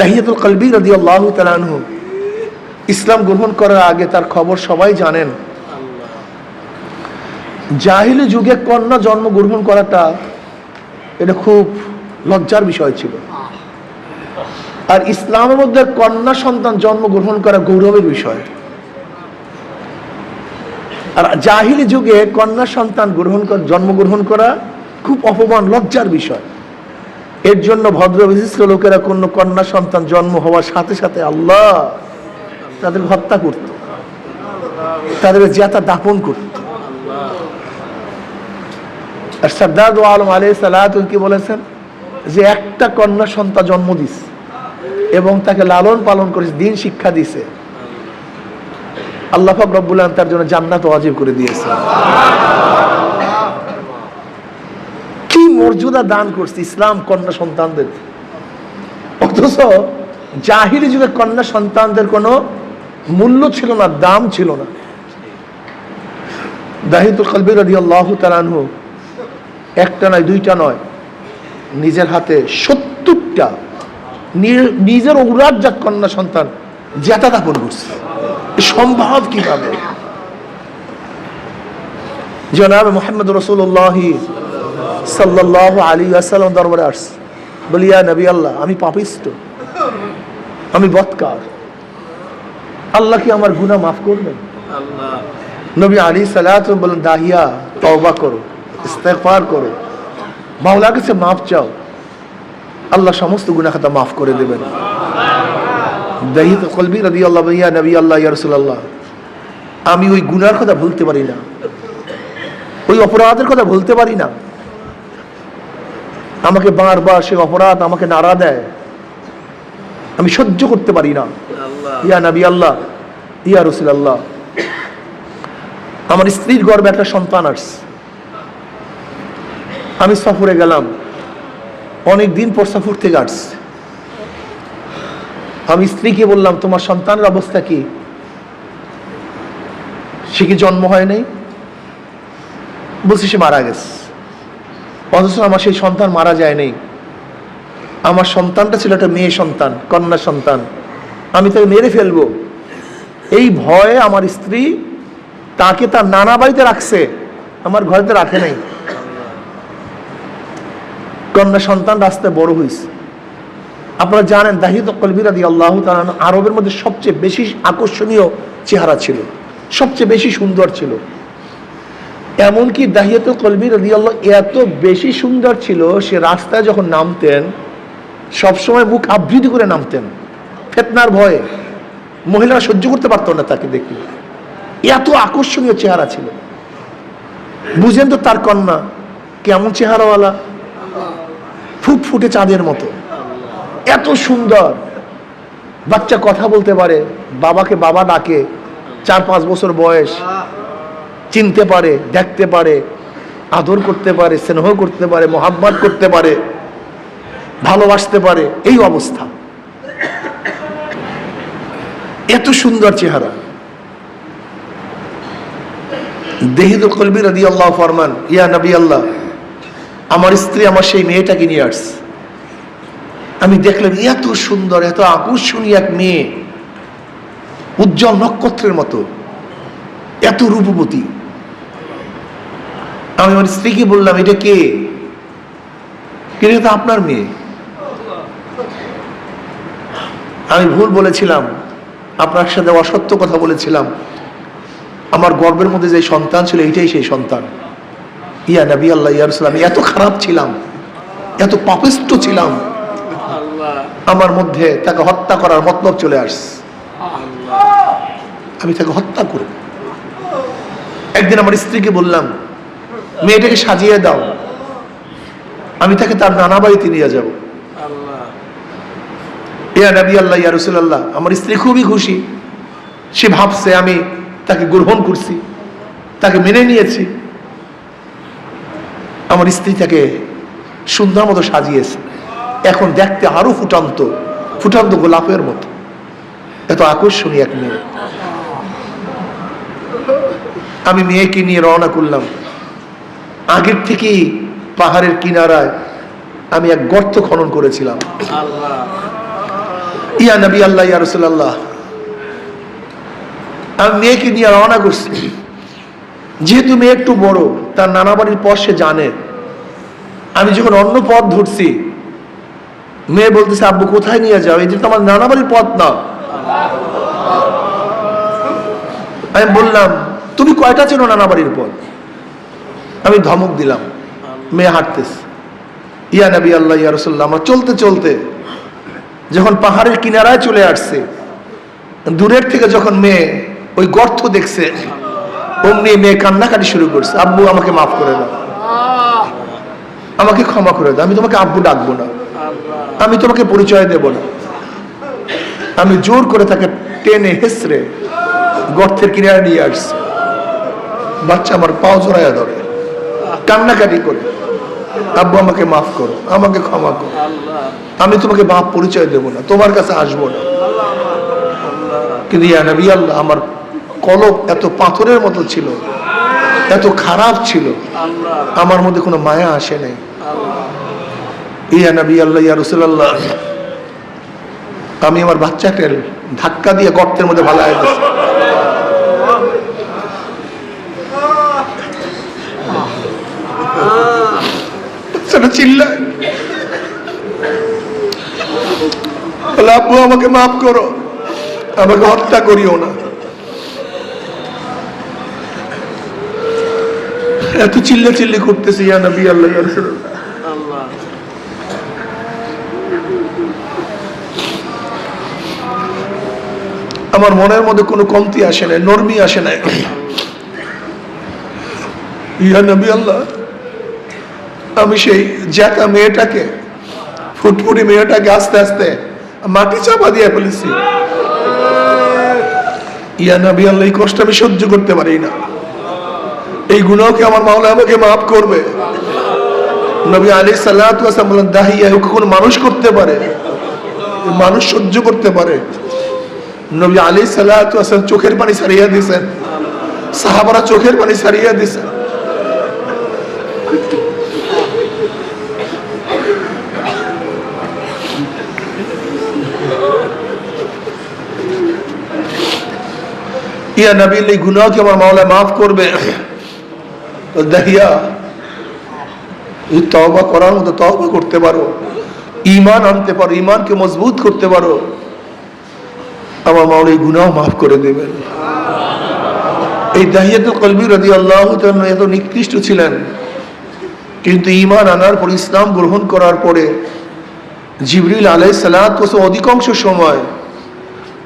দাহিয়াতুল কলবি রদি আল্লাহ তালানহু ইসলাম গ্রহণ করার আগে তার খবর সবাই জানেন। জাহিলি যুগে কন্যা জন্ম গ্রহণ করাটা এটা খুব লজ্জার বিষয় ছিল। আর ইসলামের মধ্যে কন্যা সন্তান জন্ম গ্রহণ করা গৌরবের বিষয়। আর জাহিলি যুগে কন্যা সন্তান গ্রহণ জন্মগ্রহণ করা খুব অপমান, লজ্জার বিষয়। এর জন্য ভদ্র বিশিষ্ট লোকেরা কোন কন্যা সন্তান জন্ম হওয়ার সাথে সাথে আল্লাহ তাদের হত্যা করত। তাদের জেতা দাপন করত। আর সর্দার আলম আলী সালাতুল কি বলেছেন? যে একটা কন্যা সন্তান জন্ম দিস এবং তাকে লালন পালন করেছে দিন শিক্ষা দিছে। আল্লাহ রব্বুল তার জন্য জান্নাত ওয়াজিব করে দিয়েছে কি মর্যাদা দান করছে, ইসলাম কন্যা সন্তানদের। অথচ জাহিরি যুগে কন্যা সন্তানদের কোনো মূল্য ছিল না, দাম ছিল না। দাহিতুল কলবি রাদি আল্লাহ একটা নয়, দুইটা নয়, নিজের হাতে সত্তরটা নিজের ঔরাজ্জাত কন্যা সন্তান জেতা দাপন করছে। সম্ভব কীভাবে? জনাব মোহাম্মদ রসুল্লাহ সাল্লাহ আলী আসালাম দরবারে আসছে। বলিয়া নবী আল্লাহ আমি পাপিষ্ট। আমি বৎকার। আল্লাহ কি আমার গুনাহ মাফ করবেন? নবী আলী সালাত বলেন দাহিয়া তওবা করো ইস্তেগফার করো। মাওলার কাছে মাফ চাও। আল্লাহ সমস্ত গুনাহ খাতা মাফ করে দেবেন। দাহিত কলবি রবি আল্লাহ ইয়া নবী আল্লাহ ইয়া রাসূলুল্লাহ আমি ওই গুনার কথা ভুলতে পারি না। ওই অপরাধের কথা ভুলতে পারি না। আমাকে বারবার সে অপরাধ আমাকে নাড়া দেয়। আমি সহ্য করতে পারি না। ইয়া নবী আল্লাহ ইয়া রসুল আল্লাহ। আমার স্ত্রীর গর্বে একটা সন্তান আসছে। আমি সফরে গেলাম। অনেক দিন পর সফর থেকে আসছে। আমি স্ত্রীকে বললাম তোমার সন্তানের অবস্থা কি? সে কি জন্ম হয় নাই? বলছে সে মারা গেছে। অথচ আমার সেই সন্তান মারা যায় নাই আমার সন্তানটা ছিল একটা মেয়ে সন্তান, কন্যা সন্তান। আমি তাকে মেরে ফেলব। এই ভয়ে আমার স্ত্রী তাকে তার নানা বাড়িতে রাখছে। আমার ঘরেতে রাখে নাই। কন্যা সন্তান রাস্তায় বড় হয়েছে আপনারা জানেন, দাহিদ কলবিরা দিয়ে আল্লাহ তাআলা আরবের মধ্যে সবচেয়ে বেশি আকর্ষণীয় চেহারা ছিল। সবচেয়ে বেশি সুন্দর ছিল। এমনকি দাহিয়াত কলবি রাদি আল্লাহ এত বেশি সুন্দর ছিল, সে রাস্তায় যখন নামতেন, সবসময় বুক আবৃত্তি করে নামতেন। ফেতনার ভয়ে মহিলারা সহ্য করতে পারতো না তাকে দেখে এত আকর্ষণীয় চেহারা ছিল। বুঝেন তো তার কন্যা কেমন চেহারাওয়ালা। ফুটফুটে চাঁদের মতো। এত সুন্দর। বাচ্চা কথা বলতে পারে, বাবাকে বাবা ডাকে, চার পাঁচ বছর বয়স। চিনতে পারে, দেখতে পারে, আদর করতে পারে, স্নেহ করতে পারে মোহাম্মত করতে পারে, ভালোবাসতে পারে, এই অবস্থা। এত সুন্দর চেহারা। দেহিদ কলবি রাদি আল্লাহ ফরমান, ইয়া আল্লাহ আমার স্ত্রী আমার সেই মেয়েটাকে নিয়ে আসছে। আমি দেখলাম এত সুন্দর, এত আকর্ষণীয় এক মেয়ে, উজ্জ্বল নক্ষত্রের মতো, এত রূপবতী। আমি আমার স্ত্রীকে বললাম, এটা কে? এটা তো আপনার মেয়ে? আমি ভুল বলেছিলাম, আপনার সাথে অসত্য কথা বলেছিলাম। আমার গর্বের মধ্যে যে সন্তান ছিল, এইটাই সেই সন্তান। ইয়া নবী আল্লাহ ইয়ারসালাম এত খারাপ ছিলাম, এত পাপিষ্ট ছিলাম। আমার মধ্যে তাকে হত্যা করার মতলব চলে আসছে। আমি তাকে হত্যা করব। একদিন আমার স্ত্রীকে বললাম মেয়েটাকে সাজিয়ে দাও। আমি তাকে তার নানা বাড়িতে নিয়ে যাব। ইয়া নবী আল্লাহ ইয়া রসুল্লাহ আমার স্ত্রী খুবই খুশি। সে ভাবছে আমি তাকে গ্রহণ করছি তাকে মেনে নিয়েছি। আমার স্ত্রী তাকে সুন্দর মতো সাজিয়েছে। এখন দেখতে আরও ফুটান্ত ফুটান্ত গোলাপের মতো। এত আকর্ষণীয় এক মেয়ে। আমি মেয়েকে নিয়ে রওনা করলাম। আগের থেকেই পাহাড়ের কিনারায় আমি এক গর্ত খনন করেছিলাম। ইয়া নবী আল্লাহ ইয়া রসুল্লাহ আমি মেয়েকে নিয়ে রওনা করছি। যেহেতু মেয়ে একটু বড় তার নানা বাড়ির পর সে জানে। আমি যখন অন্য পথ ধরছি মেয়ে বলতেছে আব্বু কোথায় নিয়ে যাও? এই যে তো আমার নানা বাড়ির পথ না। আমি বললাম তুমি কয়টা চেনো নানা বাড়ির পথ? আমি ধমক দিলাম। মেয়ে হাঁটতেছে। ইয়া নবী আল্লাহ, ইয়া রসুল্লাহ আমরা চলতে চলতে যখন পাহাড়ের কিনারায় চলে আসছে, দূরের থেকে যখন মেয়ে ওই গর্ত দেখছে, অমনি মেয়ে কান্নাকাটি শুরু করছে, আব্বু, আমাকে মাফ করে দাও। আমাকে ক্ষমা করে দাও। আমি তোমাকে আব্বু ডাকবো না। আমি তোমাকে পরিচয় দেব না। আমি জোর করে তাকে টেনে হেসড়ে গর্তের কিনারে নিয়ে আসছে। বাচ্চা আমার পাও জড়াইয়া ধরে। কান্নাকাটি করে। আব্বু আমাকে মাফ করো, আমাকে ক্ষমা করো। আমি তোমাকে বাপ পরিচয় দেব না, তোমার কাছে আসব না। কিন্তু ইয়া নবী আল্লাহ, আমার কলব এত পাথরের মতো ছিল, এত খারাপ ছিল, আমার মধ্যে কোনো মায়া আসে নাই। ইয়া নবী আল্লাহ, ইয়া রসুল্লাহ আমি আমার বাচ্চাকে ধাক্কা দিয়ে গর্তের মধ্যে ভালো দিয়েছি। সেটা চিল্লায় আব্বু, আমাকে মাফ করো। আমাকে হত্যা করিও না। এত চিল্লা চিল্লি করতেছি নবী, আল্লাহ আমার মনের মধ্যে কোনো কমতি আসে নাই, নরমি আসে নাই। ইয়া নবী, আল্লাহ আমি সেই জ্যাকা মেয়েটাকে, ফুটফুটি মেয়েটাকে আস্তে আস্তে মাটি চাপা দিয়ে ফেলেছি। ইয়া নবী আল্লাহ, এই কষ্ট আমি সহ্য করতে পারি না। এই গুণকে আমার মাওলা আমাকে মাফ করবে? নবী আলী সাল্লাম বলেন দাহিয়া ওকে কোন মানুষ করতে পারে? মানুষ সহ্য করতে পারে? নবী আলী সাল্লাম চোখের পানি সারিয়ে দিয়েছেন। সাহাবারা চোখের পানি সারিয়ে দিয়েছেন। ইয়া নবী এই গুনাহকে আমার মাওলা মাফ করবে? তো দেখিয়া এই করার মতো তওবা করতে পারো, ঈমান আনতে পারো, ঈমানকে মজবুত করতে পারো, আমার মাওলা এই গুনাহ মাফ করে দেবেন। এই দাহিয়াতুল কলবি রাদি আল্লাহ এত নিকৃষ্ট ছিলেন, কিন্তু ঈমান আনার পর, ইসলাম গ্রহণ করার পরে, জিবরিল আলাই সালাত অধিকাংশ সময়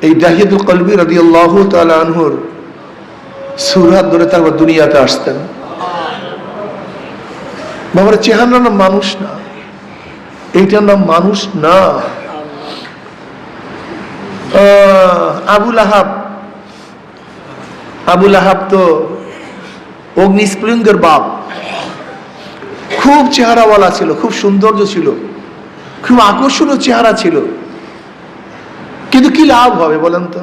এই দাহিদুল কলবি রাদি আল্লাহ আনহুর সুরাত ধরে তারপর দুনিয়াতে আসতেন। বাবার, চেহারার নাম মানুষ না। এইটার নাম মানুষ না। আবুল আহাব আবুল আহাব তো অগ্নিস্প্রিঙ্গের বাপ। খুব চেহারাওয়ালা ছিল, খুব সৌন্দর্য ছিল, খুব আকর্ষণীয় চেহারা ছিল। কিন্তু কি লাভ হবে বলেন তো?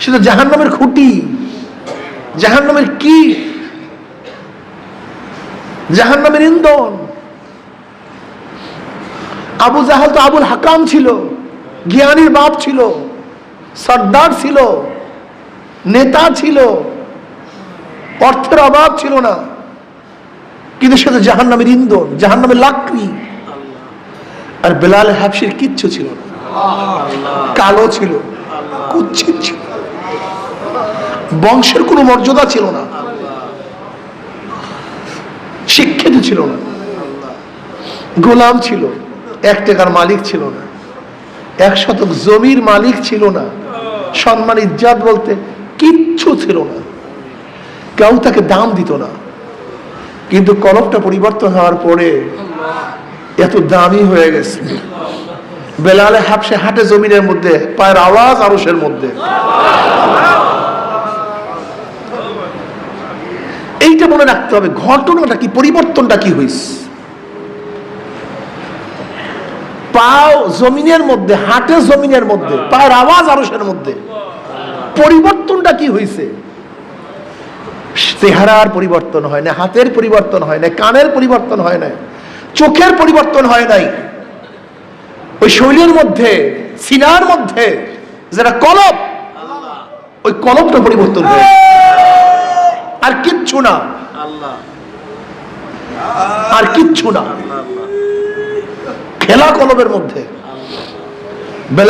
সেটা জাহান নামের খুঁটি। জাহান নামের কি? জাহান নামের ইন্ধন। আবু জাহাল তো আবুল হাকাম ছিল জ্ঞানীর বাপ ছিল, সর্দার ছিল, নেতা ছিল, অর্থের অভাব ছিল না। কিন্তু সে তো জাহান নামের ইন্ধন জাহান নামের লাকড়ি। আর বেলাল হাফসির কিচ্ছু ছিল না। কালো ছিল কুচ্ছিত ছিল। বংশের কোনো মর্যাদা ছিল না। শিক্ষিত ছিল না। গোলাম ছিল এক টাকার মালিক ছিল না। এক শতক জমির মালিক ছিল না। সম্মান ইজ্জাত বলতে কিচ্ছু ছিল না। কেউ তাকে দাম দিত না। কিন্তু কলমটা পরিবর্তন হওয়ার পরে এত দামি হয়ে গেছে। বেলালে হাফসে হাটে জমিনের মধ্যে, পায়ের আওয়াজ আরসের মধ্যে। এইটা মনে রাখতে হবে, ঘটনাটা কি, পরিবর্তনটা কি হয়েছে পাও জমিনের মধ্যে, হাটে জমিনের মধ্যে, পায়ের আওয়াজ আরসের মধ্যে। পরিবর্তনটা কি হয়েছে চেহারার পরিবর্তন হয় না, হাতের পরিবর্তন হয় না, কানের পরিবর্তন হয় না, চোখের পরিবর্তন হয় নাই। ওই শৈলীর মধ্যে, সিনার মধ্যে যেটা কলব, ওই কলবটা পরিবর্তন হয়ে আর কিচ্ছু না। আর কিচ্ছু না। খেলা কলবের মধ্যে। বেলা